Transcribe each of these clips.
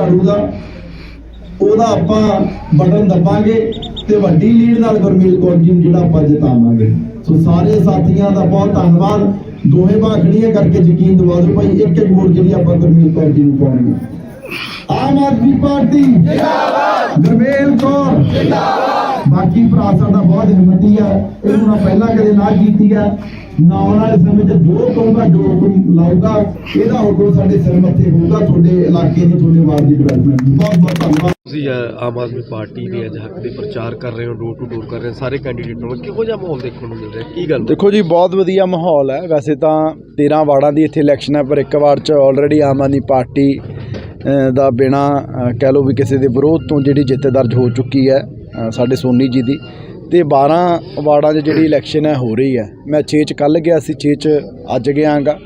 ਝਾੜੂ ਦਾ ਉਹਦਾ ਆਪਾਂ ਬਟਨ ਦਬਾਂਗੇ ਤੇ ਵੱਡੀ ਲੀਡ ਨਾਲ ਗੁਰਮੀਤ ਕੌਰ ਜੀ ਨੂੰ ਜਿਹੜਾ ਆਪਾਂ ਜਿਤਾਵਾਂਗੇ। ਸੋ ਸਾਰੇ ਸਾਥੀਆਂ ਦਾ ਬਹੁਤ ਧੰਨਵਾਦ। ਦੋਵੇਂ ਬਾਖੜੀਆਂ ਕਰਕੇ ਯਕੀਨ ਦਿਵਾ ਦਿਓ ਭਾਈ, ਇੱਕ ਇੱਕ ਵੋਟ ਜਿਹੜੀ ਆਪਾਂ ਗੁਰਮੀਤ ਕੌਰ ਜੀ ਨੂੰ ਪਾਉਣੀ ਆਮ ਆਦਮੀ ਪਾਰਟੀ ਜਿੰਦਾਬਾਦ। ਗੁਰਮੇਲ ਕੌਰ ਜਿੰਦਾਬਾਦ। ਬਾਕੀ ਭਰਾ ਸਾਡਾ ਬਹੁਤ ਹਿੰਮਤੀ ਆ, ਇਹਨੂੰ ਨਾ ਪਹਿਲਾਂ ਕਦੇ ਨਾ ਕੀਤੀ ਆ। ਨਾ ਆਉਣ ਵਾਲੇ ਸਮੇਂ 'ਚ ਜੋ ਕਹੂਗਾ ਜੋ ਹੁਕਮ ਲਾਊਗਾ ਇਹਦਾ ਹੁਕਮ ਸਾਡੇ ਸਿਰ ਮੱਥੇ ਹੋਊਗਾ ਤੁਹਾਡੇ ਇਲਾਕੇ ਦੀ ਤੁਹਾਡੇ ਵਾਰਡ ਦੀ ਡਿਵੈਲਪਮੈਂਟ ਬਹੁਤ ਬਹੁਤ ਧੰਨਵਾਦ। ਤੁਸੀਂ ਆਮ ਆਦਮੀ ਪਾਰਟੀ ਦੇ ਅੱਜ ਹੱਕ ਦੇ ਪ੍ਰਚਾਰ ਕਰ ਰਹੇ ਹੋ ਡੋਰ ਟੂ ਡੋਰ ਕਰ ਰਹੇ ਸਾਰੇ ਕੈਂਡੀਡੇਟ ਨੂੰ। ਕਿਹੋ ਜਿਹਾ ਮਾਹੌਲ ਦੇਖਣ ਨੂੰ ਮਿਲ ਰਿਹਾ? ਕੀ ਗੱਲ? ਦੇਖੋ ਜੀ ਬਹੁਤ ਵਧੀਆ ਮਾਹੌਲ ਹੈ। ਵੈਸੇ ਤਾਂ 13 ਵਾਰਡਾਂ ਦੀ ਇੱਥੇ ਇਲੈਕਸ਼ਨ ਹੈ ਪਰ ਇੱਕ ਵਾਰ ਚ ਆਲਰੇਡੀ ਆਮ ਆਦਮੀ ਪਾਰਟੀ ਦਾ ਬਿਨਾ ਕਹਿ ਲਓ ਵੀ ਕਿਸੇ ਦੇ ਵਿਰੋਧ ਤੋਂ ਜਿਹੜੀ ਜਿੱਤ ਦਰਜ ਹੋ ਚੁੱਕੀ ਹੈ ਸਾਡੇ ਸੋਨੀ ਜੀ ਦੀ। ਤੇ 12 ਵਾਰਡਾਂ 'ਚ ਜਿਹੜੀ ਇਲੈਕਸ਼ਨ ਹੈ, ਹੋ ਰਹੀ ਹੈ। ਮੈਂ 6 ਚ ਕੱਲ ਗਿਆ ਸੀ 6 ਚ ਅੱਜ ਗਿਆਗਾ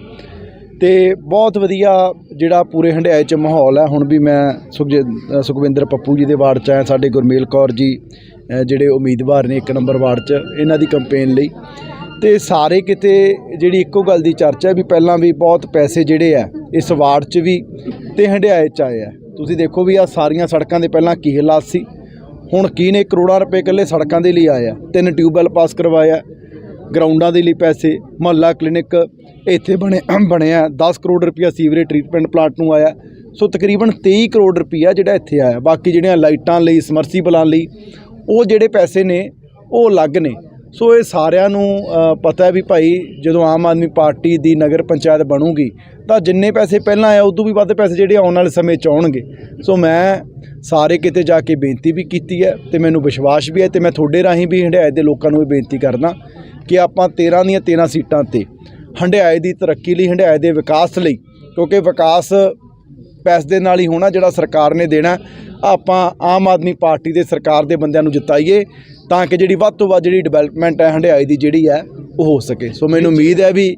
ਤੇ ਬਹੁਤ ਵਧੀਆ ਜਿਹੜਾ ਪੂਰੇ ਹੰਡਿਆਏ ਚ ਮਾਹੌਲ ਹੈ। ਹੁਣ ਵੀ ਮੈਂ ਸੁਖਜ ਸੁਖਵਿੰਦਰ ਪੱਪੂ ਜੀ ਦੇ ਵਾਰਡ ਚ ਆਇਆ, ਸਾਡੇ ਗੁਰਮੇਲ ਕੌਰ ਜੀ ਜਿਹੜੇ ਉਮੀਦਵਾਰ ਨੇ ਇੱਕ ਨੰਬਰ ਵਾਰਡ ਚ, ਇਹਨਾਂ ਦੀ ਕੰਪੇਨ ਲਈ। ਤੇ ਸਾਰੇ ਕਿਤੇ ਜਿਹੜੀ ਇੱਕੋ ਗੱਲ ਦੀ ਚਰਚਾ ਹੈ ਵੀ ਪਹਿਲਾਂ ਵੀ ਬਹੁਤ ਪੈਸੇ ਜਿਹੜੇ ਆ ਇਸ ਵਾਰਡ 'ਚ ਵੀ ਤੇ ਹੰਡਿਆਏ 'ਚ ਆਏ ਆ ਤੁਸੀਂ ਦੇਖੋ ਵੀ ਆ ਸਾਰੀਆਂ ਸੜਕਾਂ ਦੇ ਪਹਿਲਾਂ ਕੀ ਹਾਲਾਤ ਸੀ। ਹੁਣ ਕੀ ਨੇ ਕਰੋੜਾਂ ਰੁਪਏ ਇਕੱਲੇ ਸੜਕਾਂ ਦੇ ਲਈ ਆਇਆ, ਤਿੰਨ ਟਿਊਬਵੈਲ ਪਾਸ ਕਰਵਾਇਆ, ਗਰਾਊਂਡਾਂ ਦੇ ਲਈ ਪੈਸੇ, ਮੁਹੱਲਾ ਕਲੀਨਿਕ ਇੱਥੇ ਬਣੇ, ਬਣਿਆ 10 ਕਰੋੜ ਰੁਪਇਆ ਸੀਵਰੇਜ ਟ੍ਰੀਟਮੈਂਟ ਪਲਾਂਟ ਨੂੰ ਆਇਆ। ਸੋ ਤਕਰੀਬਨ 23 ਕਰੋੜ ਰੁਪਇਆ ਜਿਹੜਾ ਇੱਥੇ ਆਇਆ। ਬਾਕੀ ਜਿਹੜੀਆਂ ਲਾਈਟਾਂ ਲਈ, ਸਮਰਸੀਬਲਾਂ ਲਈ, ਉਹ ਜਿਹੜੇ ਪੈਸੇ ਨੇ, ਉਹ ਅਲੱਗ ਨੇ। ਸੋ ਇਹ ਸਾਰਿਆਂ ਨੂੰ ਪਤਾ ਹੈ ਵੀ ਭਾਈ ਜਦੋਂ ਆਮ ਆਦਮੀ ਪਾਰਟੀ ਦੀ ਨਗਰ ਪੰਚਾਇਤ ਬਣੂਗੀ ਤਾਂ ਜਿੰਨੇ ਪੈਸੇ ਪਹਿਲਾਂ ਆਏ ਉਦੋਂ ਵੀ ਵੱਧ ਪੈਸੇ ਜਿਹੜੇ ਆਉਣ ਵਾਲੇ ਸਮੇਂ 'ਚ ਆਉਣਗੇ। ਸੋ ਮੈਂ ਸਾਰੇ ਕਿਤੇ ਜਾ ਕੇ ਬੇਨਤੀ ਵੀ ਕੀਤੀ ਹੈ ਤੇ ਮੈਨੂੰ ਵਿਸ਼ਵਾਸ ਵੀ ਹੈ ਤੇ ਮੈਂ ਤੁਹਾਡੇ ਰਾਹੀਂ ਵੀ ਹੰਡਿਆਏ ਦੇ ਲੋਕਾਂ ਨੂੰ ਇਹ ਬੇਨਤੀ ਕਰਦਾ ਕਿ ਆਪਾਂ 13 ਦੀਆਂ 13 ਸੀਟਾਂ ਤੇ ਹੰਡਿਆਏ ਦੀ ਤਰੱਕੀ ਲਈ, ਹੰਡਿਆਏ ਦੇ ਵਿਕਾਸ ਲਈ, ਕਿਉਂਕਿ ਵਿਕਾਸ ਪੈਸੇ ਦੇ ਨਾਲ ਹੀ ਹੋਣਾ ਜਿਹੜਾ ਸਰਕਾਰ ਨੇ ਦੇਣਾ, ਆਪਾਂ ਆਮ ਆਦਮੀ ਪਾਰਟੀ ਦੇ ਸਰਕਾਰ ਦੇ ਬੰਦਿਆਂ ਨੂੰ ਜਿਤਾਈਏ। ਤਾਂ ਕਿ ਜਿਹੜੀ ਵੱਧ ਤੋਂ ਵੱਧ ਜਿਹੜੀ ਡਿਵੈਲਪਮੈਂਟ ਹੈ ਹੰਡਿਆਏ ਦੀ ਜਿਹੜੀ ਹੈ ਉਹ ਹੋ ਸਕੇ। ਸੋ ਮੈਨੂੰ ਉਮੀਦ ਹੈ ਵੀ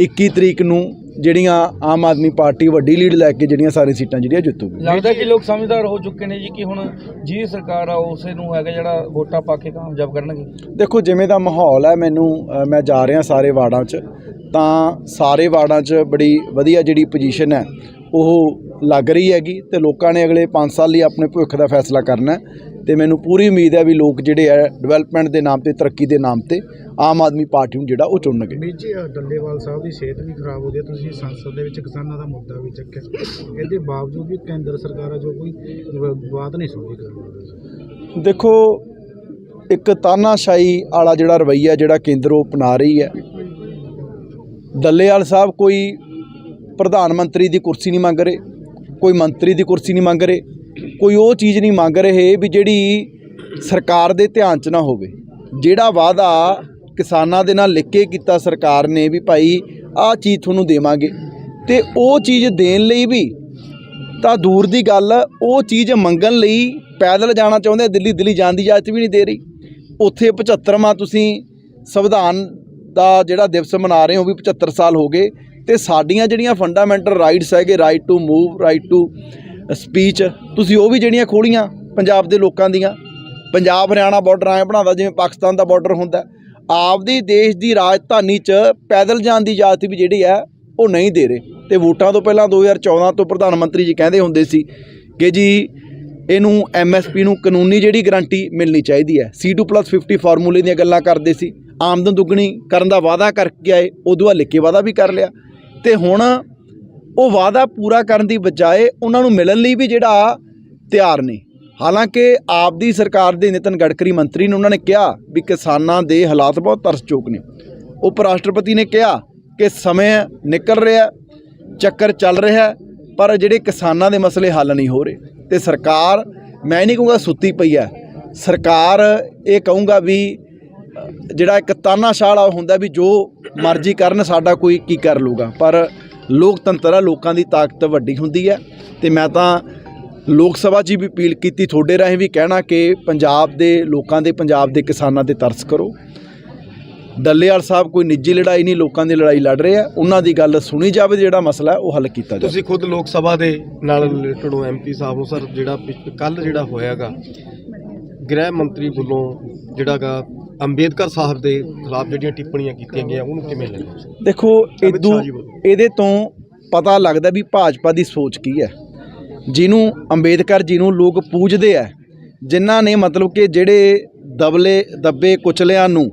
21 ਤਰੀਕ ਨੂੰ ਜਿਹੜੀਆਂ ਆਮ ਆਦਮੀ ਪਾਰਟੀ ਵੱਡੀ ਲੀਡ ਲੈ ਕੇ ਜਿਹੜੀਆਂ ਸਾਰੀਆਂ ਸੀਟਾਂ ਜਿਹੜੀਆਂ ਜਿੱਤੂਗੀ। ਲੱਗਦਾ ਕਿ ਲੋਕ ਸਮਝਦਾਰ ਹੋ ਚੁੱਕੇ ਨੇ ਜੀ ਕਿ ਹੁਣ ਜੀ ਸਰਕਾਰ ਆ ਉਸੇ ਨੂੰ ਹੈਗਾ ਜਿਹੜਾ ਵੋਟਾਂ ਪਾ ਕੇ ਕਾਮਯਾਬ ਕਰਨਗੇ। ਦੇਖੋ ਜਿਵੇਂ ਦਾ ਮਾਹੌਲ ਹੈ ਮੈਨੂੰ ਮੈਂ ਜਾ ਰਿਹਾ ਸਾਰੇ ਵਾਰਡਾਂ 'ਚ ਤਾਂ ਸਾਰੇ ਵਾਰਡਾਂ 'ਚ ਬੜੀ ਵਧੀਆ ਜਿਹੜੀ ਪੋਜੀਸ਼ਨ ਹੈ ਉਹ ਲੱਗ ਰਹੀ ਹੈਗੀ ਤੇ ਲੋਕਾਂ ਨੇ ਅਗਲੇ 5 ਸਾਲ ਲਈ ਆਪਣੇ ਭਵਿੱਖ ਦਾ ਫੈਸਲਾ ਕਰਨਾ ਤੇ ਮੈਨੂੰ ਪੂਰੀ ਉਮੀਦ ਹੈ ਵੀ ਲੋਕ ਜਿਹੜੇ ਹੈ ਡਿਵੈਲਪਮੈਂਟ ਦੇ ਨਾਮ ਤੇ ਤਰੱਕੀ ਦੇ ਨਾਮ ਤੇ ਆਮ ਆਦਮੀ ਪਾਰਟੀ ਨੂੰ ਜਿਹੜਾ ਉਹ ਚੁਣਨਗੇ। ਵੀਰ ਜੀ ਡੱਲੇਵਾਲ ਸਾਹਿਬ ਦੀ ਸਿਹਤ ਵੀ ਖਰਾਬ ਹੋ ਗਈ ਹੈ। ਤੁਸੀਂ ਸੰਸਦ ਦੇ ਵਿੱਚ ਕਿਸਾਨਾਂ ਦਾ ਮੁੱਦਾ ਵੀ ਚੱਕਿਆ। ਇਹਦੇ ਬਾਵਜੂਦ ਵੀ ਕੇਂਦਰ ਸਰਕਾਰ ਆ ਜੋ ਕੋਈ ਬਾਤ ਨਹੀਂ ਸੁਣਦੀ ਕਰ ਦੇਖੋ ਇੱਕ ਤਾਨਾਸ਼ਾਹੀ ਵਾਲਾ ਜਿਹੜਾ ਰਵੱਈਆ ਜਿਹੜਾ ਕੇਂਦਰ ਉਹ ਅਪਣਾ ਰਹੀ ਹੈ। ਡੱਲੇਵਾਲ ਸਾਹਿਬ ਕੋਈ ਪ੍ਰਧਾਨ ਮੰਤਰੀ ਦੀ ਕੁਰਸੀ ਨਹੀਂ ਮੰਗ ਰਹੇ। ਕੋਈ ਮੰਤਰੀ ਦੀ ਕੁਰਸੀ ਨਹੀਂ ਮੰਗ ਰਹੇ, ਕੋਈ ਉਹ ਚੀਜ਼ ਨਹੀਂ ਮੰਗ ਰਹੇ ਵੀ ਜਿਹੜੀ ਸਰਕਾਰ ਦੇ ਧਿਆਨ 'ਚ ਨਾ ਹੋਵੇ। ਜਿਹੜਾ ਵਾਅਦਾ ਕਿਸਾਨਾਂ ਦੇ ਨਾਲ ਲਿਖ ਕੇ ਕੀਤਾ ਸਰਕਾਰ ਨੇ ਵੀ ਭਾਈ ਆਹ ਚੀਜ਼ ਤੁਹਾਨੂੰ ਦੇਵਾਂਗੇ, ਤੇ ਉਹ ਚੀਜ਼ ਦੇਣ ਲਈ ਵੀ ਤਾਂ ਦੂਰ ਦੀ ਗੱਲ, ਉਹ ਚੀਜ਼ ਮੰਗਣ ਲਈ ਪੈਦਲ ਜਾਣਾ ਚਾਹੁੰਦੇ ਦਿੱਲੀ ਦਿੱਲੀ ਜਾਣ ਦੀ ਇਜਾਜ਼ਤ ਵੀ ਨਹੀਂ ਦੇ ਰਹੀ। ਉੱਥੇ 75ਵਾਂ ਤੁਸੀਂ ਸੰਵਿਧਾਨ ਦਾ ਜਿਹੜਾ ਦਿਵਸ ਮਨਾ ਰਹੇ ਹੋ ਵੀ 75 ਸਾਲ ਹੋ ਗਏ ਤੇ ਸਾਡੀਆਂ ਜਿਹੜੀਆਂ ਫੰਡਾਮੈਂਟਲ ਰਾਈਟਸ ਹੈਗੇ right to move right to speech ਤੁਸੀਂ ਉਹ ਵੀ ਜਿਹੜੀਆਂ ਖੋਲੀਆਂ ਪੰਜਾਬ ਦੇ ਲੋਕਾਂ ਦੀਆਂ। ਪੰਜਾਬ ਹਰਿਆਣਾ ਬਾਰਡਰ ਐਂ ਬਣਾਉਂਦਾ, ਜਿਵੇਂ ਪਾਕਿਸਤਾਨ ਦਾ ਬਾਰਡਰ ਹੁੰਦਾ। ਆਪਦੀ ਦੇਸ਼ ਦੀ ਰਾਜਧਾਨੀ 'ਚ ਪੈਦਲ ਜਾਣ ਦੀ ਇਜਾਜ਼ਤ ਵੀ ਜਿਹੜੀ ਹੈ, ਉਹ ਨਹੀਂ ਦੇ ਰਹੇ। ਤੇ ਵੋਟਾਂ ਤੋਂ ਪਹਿਲਾਂ 2014 ਤੋਂ ਪ੍ਰਧਾਨ ਮੰਤਰੀ ਜੀ ਕਹਿੰਦੇ ਹੁੰਦੇ ਸੀ ਕਿ ਜੀ, ਇਹਨੂੰ ਐਮਐਸਪੀ ਨੂੰ ਕਾਨੂੰਨੀ ਜਿਹੜੀ ਗਰੰਟੀ ਮਿਲਣੀ ਚਾਹੀਦੀ ਹੈ। C2+50 ਫਾਰਮੂਲੇ ਦੀਆਂ ਗੱਲਾਂ ਕਰਦੇ ਸੀ। ਆਮਦਨ ਦੁੱਗਣੀ ਕਰਨ ਦਾ ਵਾਅਦਾ ਕਰਕੇ ਆਏ, ਉਦੋਂ ਆ ਲਿਖ ਕੇ ਵਾਅਦਾ ਵੀ ਕਰ ਲਿਆ। ਤੇ ਹੁਣ ਉਹ ਵਾਅਦਾ ਪੂਰਾ ਕਰਨ ਦੀ ਬਜਾਏ ਉਹਨਾਂ ਨੂੰ ਮਿਲਣ ਲਈ ਵੀ ਜਿਹੜਾ ਤਿਆਰ ਨੇ। ਹਾਲਾਂਕਿ ਆਪ ਦੀ ਸਰਕਾਰ ਦੇ ਨਿਤਨ ਗਡਕਰੀ ਮੰਤਰੀ ਨੇ ਉਹਨਾਂ ਨੇ ਕਿਹਾ ਵੀ ਕਿਸਾਨਾਂ ਦੇ ਹਾਲਾਤ ਬਹੁਤ ਤਰਸਯੋਗ ਨੇ। ਉਪ ਰਾਸ਼ਟਰਪਤੀ ਨੇ ਕਿਹਾ ਕਿ ਸਮੇਂ ਨਿਕਲ ਰਿਹਾ, ਚੱਕਰ ਚੱਲ ਰਿਹਾ ਪਰ ਜਿਹੜੇ ਕਿਸਾਨਾਂ ਦੇ ਮਸਲੇ ਹੱਲ ਨਹੀਂ ਹੋ ਰਹੇ ਤੇ ਸਰਕਾਰ, ਮੈਂ ਨਹੀਂ ਕਹੂੰਗਾ ਸੁੱਤੀ ਪਈ ਹੈ, ਸਰਕਾਰ ਇਹ ਕਹੂੰਗਾ ਵੀ ਜਿਹੜਾ ਇੱਕ ਤਾਨਾਸ਼ਾਹ ਵਾਲਾ ਹੁੰਦਾ ਵੀ ਜੋ ਮਰਜ਼ੀ ਕਰਨ, ਸਾਡਾ ਕੋਈ ਕੀ ਕਰ ਲੂਗਾ ਪਰ ਲੋਕਤੰਤਰ ਆ, ਲੋਕਾਂ ਦੀ ਤਾਕਤ ਵੱਡੀ ਹੁੰਦੀ ਹੈ। ਤੇ ਮੈਂ ਤਾਂ ਲੋਕ ਸਭਾ 'ਚ ਵੀ ਅਪੀਲ ਕੀਤੀ, ਤੁਹਾਡੇ ਰਾਹੀਂ ਵੀ ਕਹਿਣਾ ਕਿ ਪੰਜਾਬ ਦੇ ਲੋਕਾਂ ਦੇ, ਪੰਜਾਬ ਦੇ ਕਿਸਾਨਾਂ ਤੇ ਤਰਸ ਕਰੋ। ਡੱਲੇਵਾਲ ਸਾਹਿਬ ਕੋਈ ਨਿੱਜੀ ਲੜਾਈ ਨਹੀਂ, ਲੋਕਾਂ ਦੀ ਲੜਾਈ ਲੜ ਰਹੇ ਆ। ਉਹਨਾਂ ਦੀ ਗੱਲ ਸੁਣੀ ਜਾਵੇ, ਜਿਹੜਾ ਮਸਲਾ ਉਹ ਹੱਲ ਕੀਤਾ ਜਾਵੇ। ਤੁਸੀਂ ਖੁਦ ਲੋਕ ਸਭਾ ਦੇ ਨਾਲ ਰਿਲੇਟਡ ਹੋ ਐਮਪੀ ਸਾਹਿਬ ਹੋ, ਸਰ, ਜਿਹੜਾ ਕੱਲ ਜਿਹੜਾ ਹੋਇਆਗਾ, ਗ੍ਰਹਿ ਮੰਤਰੀ ਵੱਲੋਂ ਜਿਹੜਾਗਾ ਅੰਬੇਦਕਰ ਸਾਹਿਬ ਦੇ ਖਿਲਾਫ ਜਿਹੜੀਆਂ ਟਿੱਪਣੀਆਂ ਕੀਤੀਆਂ ਗਈਆਂ ਉਹਨੂੰ ਕਿਵੇਂ ਲੈਣਾ ਦੇਖੋ ਇਦੂ। ਇਹਦੇ ਤੋਂ ਪਤਾ ਲੱਗਦਾ ਵੀ ਭਾਜਪਾ ਦੀ ਸੋਚ ਕੀ ਹੈ ਜਿਹਨੂੰ ਅੰਬੇਦਕਰ ਜੀ ਨੂੰ ਲੋਕ ਪੂਜਦੇ ਆ ਜਿਨ੍ਹਾਂ ਨੇ ਮਤਲਬ ਕਿ ਜਿਹੜੇ ਦਬਲੇ ਦੱਬੇ ਕੁਚਲਿਆਂ ਨੂੰ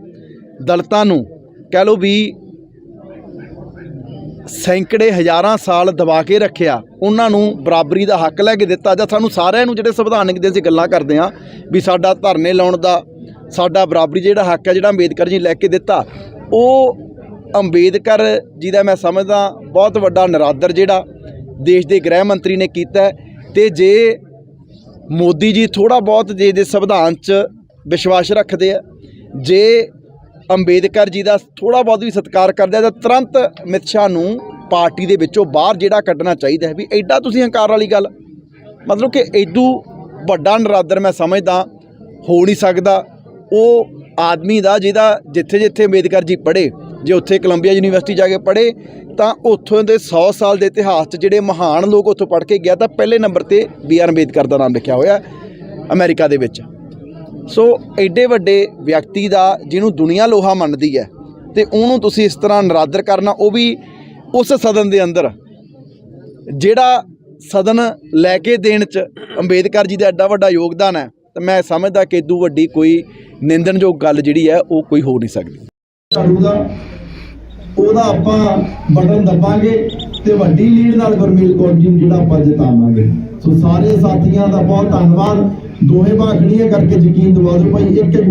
ਦਲਿਤਾਂ ਨੂੰ ਕਹਿ ਲਓ ਵੀ ਸੈਂਕੜੇ ਹਜ਼ਾਰਾਂ ਸਾਲ ਦਬਾ ਕੇ ਰੱਖਿਆ ਉਹਨਾਂ ਨੂੰ ਬਰਾਬਰੀ ਦਾ ਹੱਕ ਲੈ ਕੇ ਦਿੱਤਾ ਜਾਂ ਸਾਨੂੰ ਸਾਰਿਆਂ ਨੂੰ ਜਿਹੜੇ ਸੰਵਿਧਾਨਿਕ ਦੇ ਅਸੀਂ ਗੱਲਾਂ ਕਰਦੇ ਹਾਂ ਵੀ ਸਾਡਾ ਧਰਨੇ ਲਾਉਣ ਦਾ ਸਾਡਾ ਬਰਾਬਰੀ ਜਿਹੜਾ ਹੱਕ ਹੈ ਜਿਹੜਾ ਅੰਬੇਦਕਰ ਜੀ ਲੈ ਕੇ ਦਿੱਤਾ, ਉਹ ਅੰਬੇਦਕਰ ਜੀ ਦਾ ਮੈਂ ਸਮਝਦਾ ਬਹੁਤ ਵੱਡਾ ਨਰਾਦਰ ਜਿਹੜਾ ਦੇਸ਼ ਦੇ ਗ੍ਰਹਿ ਮੰਤਰੀ ਨੇ ਕੀਤਾ ਹੈ ਤੇ ਜੇ ਮੋਦੀ ਜੀ ਥੋੜਾ ਬਹੁਤ ਜੇ ਦੇ ਸੰਵਿਧਾਨ 'ਚ ਵਿਸ਼ਵਾਸ ਰੱਖਦੇ ਆ, ਜੇ ਅੰਬੇਦਕਰ ਜੀ ਦਾ ਥੋੜਾ ਬਹੁਤ ਵੀ ਸਤਿਕਾਰ ਕਰਦੇ ਆ, ਤਾਂ ਤੁਰੰਤ ਅਮਿਤ ਸ਼ਾਹ ਨੂੰ ਪਾਰਟੀ ਦੇ ਵਿੱਚੋਂ ਬਾਹਰ ਜਿਹੜਾ ਕੱਢਣਾ ਚਾਹੀਦਾ ਹੈ ਵੀ ਐਡਾ ਤੁਸੀਂ ਹੰਕਾਰ ਵਾਲੀ ਗੱਲ। ਮਤਲਬ ਕਿ ਐਡੂ ਵੱਡਾ ਨਰਾਦਰ ਮੈਂ ਸਮਝਦਾ, ਹੋ ਨਹੀਂ ਸਕਦਾ। ਉਹ ਆਦਮੀ ਦਾ ਜਿਹਦਾ ਜਿੱਥੇ ਜਿੱਥੇ ਅੰਬੇਦਕਰ ਜੀ ਪੜ੍ਹੇ, ਜੇ ਉੱਥੇ ਕੋਲੰਬੀਆ ਯੂਨੀਵਰਸਿਟੀ ਜਾ ਕੇ ਪੜ੍ਹੇ, ਤਾਂ ਉੱਥੋਂ ਦੇ 100 ਸਾਲ ਦੇ ਇਤਿਹਾਸ 'ਚ ਜਿਹੜੇ ਮਹਾਨ ਲੋਕ ਉੱਥੋਂ ਪੜ੍ਹ ਕੇ ਗਿਆ, ਤਾਂ ਪਹਿਲੇ ਨੰਬਰ ਤੇ ਬੀ ਆਰ ਅੰਬੇਦਕਰ ਦਾ ਨਾਮ ਲਿਖਿਆ ਹੋਇਆ ਹੈ ਅਮਰੀਕਾ ਦੇ ਵਿੱਚ। ਸੋ ਐਡੇ ਵੱਡੇ ਵਿਅਕਤੀ ਦਾ ਜਿਹਨੂੰ ਦੁਨੀਆ ਲੋਹਾ ਮੰਨਦੀ ਹੈ, ਤੇ ਉਹਨੂੰ ਤੁਸੀਂ ਇਸ ਤਰ੍ਹਾਂ ਨਰਾਦਰ ਕਰਨਾ, ਉਹ ਵੀ ਉਸ ਸਦਨ ਦੇ ਅੰਦਰ। ਜਿਹੜਾ ਸਦਨ ਲੈ ਕੇ ਦੇਣ ਚ ਅੰਬੇਦਕਰ ਜੀ ਦਾ ਐਡਾ ਵੱਡਾ ਯੋਗਦਾਨ ਹੈ ਤਾਂ ਮੈਂ ਸਮਝਦਾ ਕਿ ਇਦੋਂ ਵੱਡੀ ਕੋਈ ਨਿੰਦਣਯੋਗ ਗੱਲ ਜਿਹੜੀ ਹੈ, ਉਹ ਕੋਈ ਹੋ ਨਹੀਂ ਸਕਦੀ। ਉਹਦਾ ਆਪਾਂ ਬਟਨ ਦਬਾਂਗੇ ਤੇ ਵੱਡੀ ਲੀਡ ਨਾਲ ਗੁਰਮੀਤ ਕੌਰ ਜੀ ਨੂੰ ਜਿਹੜਾ ਆਪਾਂ ਜਿਤਾਵਾਂਗੇ ਸੋ ਸਾਰੇ ਸਾਥੀਆਂ ਦਾ ਬਹੁਤ ਧੰਨਵਾਦ। ਦੋਹੇ ਭਾਖੜੀਆਂ ਕਰਕੇ ਯਕੀਨ ਦਿਵਾ ਦਿਓ ਭਾਈ, ਇੱਕ